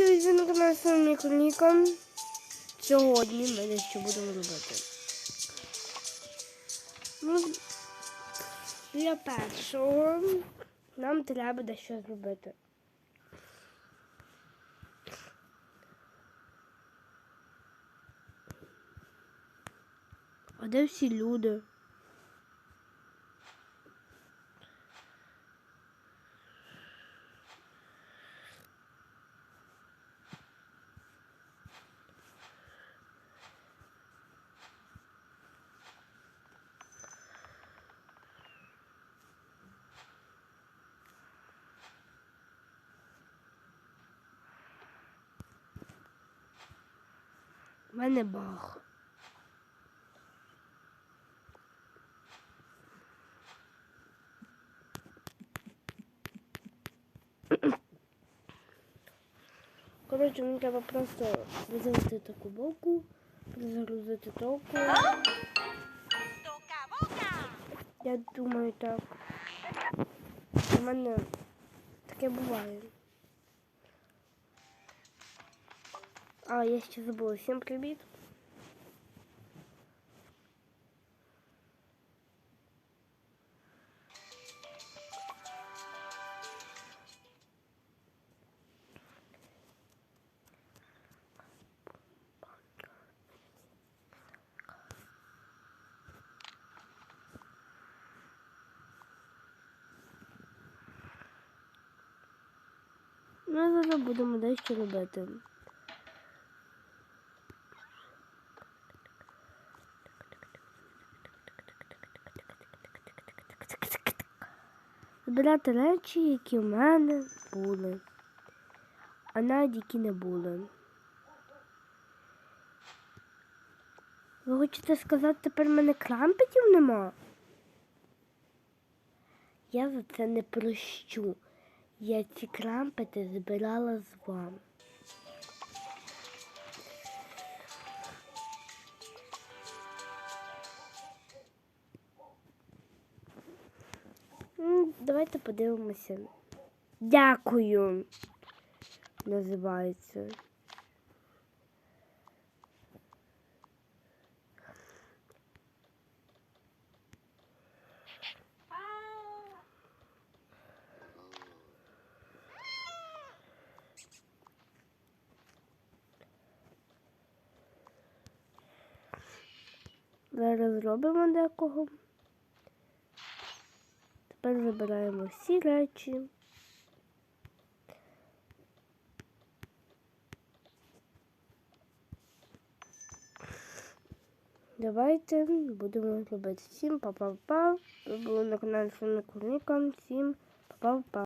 друзі, на каналі вами Кліка. Сьогодні ми дещо будемо робити. Ну, для першого нам треба дещо зробити. А де всі люди? У мене баг. Коротше, мені треба просто визовити таку боку, перезагрузити толку. Я думаю так. У мене таке буває. А, я ще забула. Всім привіт. Ми зараз будемо дещо робити. Збирати речі, які в мене були, а навіть які не були. Ви хочете сказати, тепер в мене крампетів нема? Я за це не прощу. Я ці крампети збирала з вами. Давайте подивимося. Дякую. Називається. Зараз зробимо декого. Тепер забираємо всі речі. Давайте будемо робити всім па-па-па. Ви були на каналі Сонна Курніка. Всім па-па-па.